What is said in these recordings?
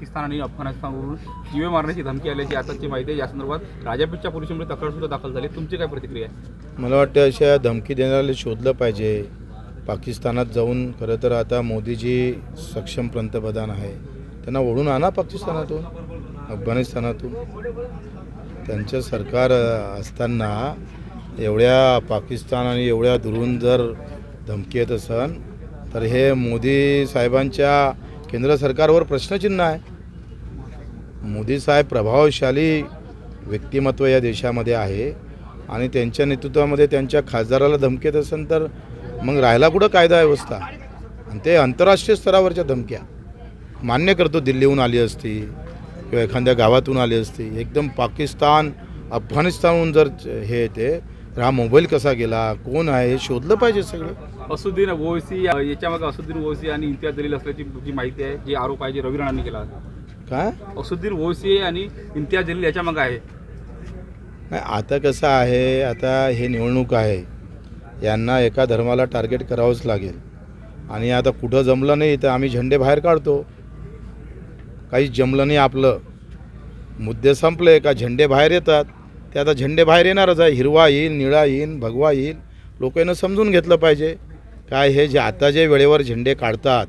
पाकिस्तान आणि अफगाणिस्तानवरून जीवे मारण्याची धमकी आल्याची आताची माहिती आहे. या संदर्भात राजापीठच्या पोलिसांमध्ये तक्रार सुद्धा दाखल झाली. तुमची काय प्रतिक्रिया आहे? मला वाटतं अशा धमकी देणाऱ्याला शोधलं पाहिजे. पाकिस्तानात जाऊन खरं तर आता मोदीजी सक्षम पंतप्रधान आहे. त्यांना ओढून आणा पाकिस्तानातून अफगाणिस्तानातून. त्यांचं सरकार असताना एवढ्या पाकिस्तान आणि एवढ्या दुरून जर धमकी येत असन तर हे मोदी साहेबांच्या केंद्र सरकारवर प्रश्नचिन्ह आहे. मोदी साहेब प्रभावशाली व्यक्तिमत्व या देशामध्ये आहे आणि त्यांच्या नेतृत्वामध्ये त्यांच्या खासदाराला धमकी देत असेल तर मग राहायला कुठं कायदा व्यवस्था? आणि ते आंतरराष्ट्रीय स्तरावरच्या धमक्या. मान्य करतो दिल्लीहून आली असती किंवा एखाद्या गावातून आली असती. एकदम पाकिस्तान अफगाणिस्तानहून जर हे येते तर हा मोबाईल कसा गेला? कोण आहे? हे शोधलं पाहिजे सगळं. असुद्दीन ओवैसी याच्यामध्ये असुद्दीन ओवैसी आणि इम्तियाज दलील असल्याची जी माहिती आहे जी आरोप आहे जे रवी राणांनी केला काय? असुद्दीन ओवैसी आणि इम्तियाज जलील याच्यामागे आहे. नाही आता कसं आहे आता हे निवडणूक आहे. यांना एका धर्माला टार्गेट करावंच लागेल. आणि आता कुठं जमलं नाही तर आम्ही झेंडे बाहेर काढतो. काहीच जमलं नाही आपलं. मुद्दे संपले का झेंडे बाहेर येतात? ते आता झेंडे बाहेर येणारच आहे. हिरवा येईल निळा येईल भगवा येईल. लोकांना समजून घेतलं पाहिजे. काय हे जे आता जे वेळेवर झेंडे काढतात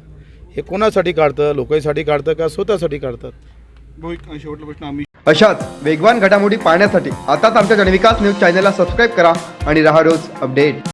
हे कोणासाठी काढतं? लोकांसाठी काढतं का स्वतःसाठी काढतात? शेवटला प्रश्न. आम्ही अशाच वेगवान घडामोडी पाहण्यासाठी आताच आमच्या जनविकास न्यूज चॅनलला सबस्क्राईब करा आणि रहा रोज अपडेट.